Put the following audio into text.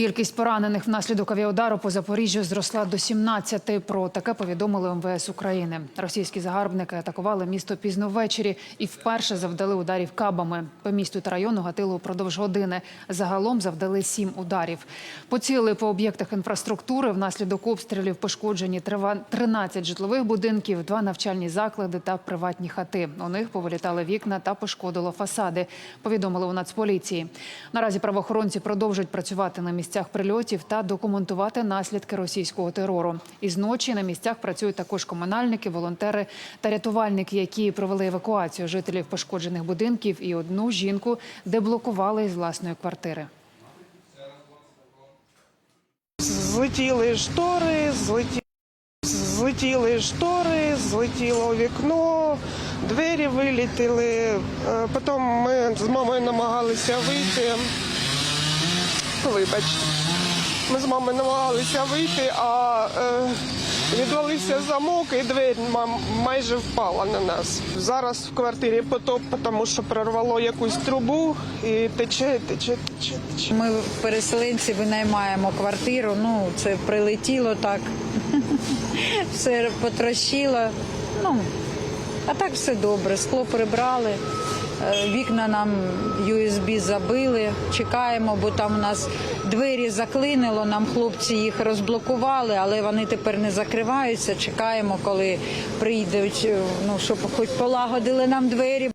Кількість поранених внаслідок авіаудару по Запоріжжю зросла до 17. Про таке повідомили МВС України. Російські загарбники атакували місто пізно ввечері і вперше завдали ударів кабами. По місту та району гатили упродовж години. Загалом завдали сім ударів. Поцілили по об'єктах інфраструктури. Внаслідок обстрілів пошкоджені трива- 13 житлових будинків, два навчальні заклади та приватні хати. У них повилітали вікна та пошкодило фасади. Повідомили у Нацполіції. Наразі правоохоронці продовжують працювати на місцях прильотів та документувати наслідки російського терору. Із ночі на місцях працюють також комунальники, волонтери та рятувальники, які провели евакуацію жителів пошкоджених будинків і одну жінку деблокували із власної квартири. Злетіли штори, злеті... злетіли штори, злетіло вікно, двері вилітіли. Е, Потім ми з мамою намагалися вийти. Вибачте. Ми з мамою намагалися вийти, а е, відвалився замок і двері майже впала на нас. Зараз в квартирі потоп, тому що прорвало якусь трубу і тече, тече, тече, тече. Ми переселенці винаймаємо квартиру. Ну, це прилетіло так, все потрощило. Ну, а так все добре. Скло прибрали, вікна нам USB забили. Чекаємо, бо там у нас двері заклинило. Нам хлопці їх розблокували, але вони тепер не закриваються. Чекаємо, коли прийдуть, е, ну щоб хоч полагодили нам двері.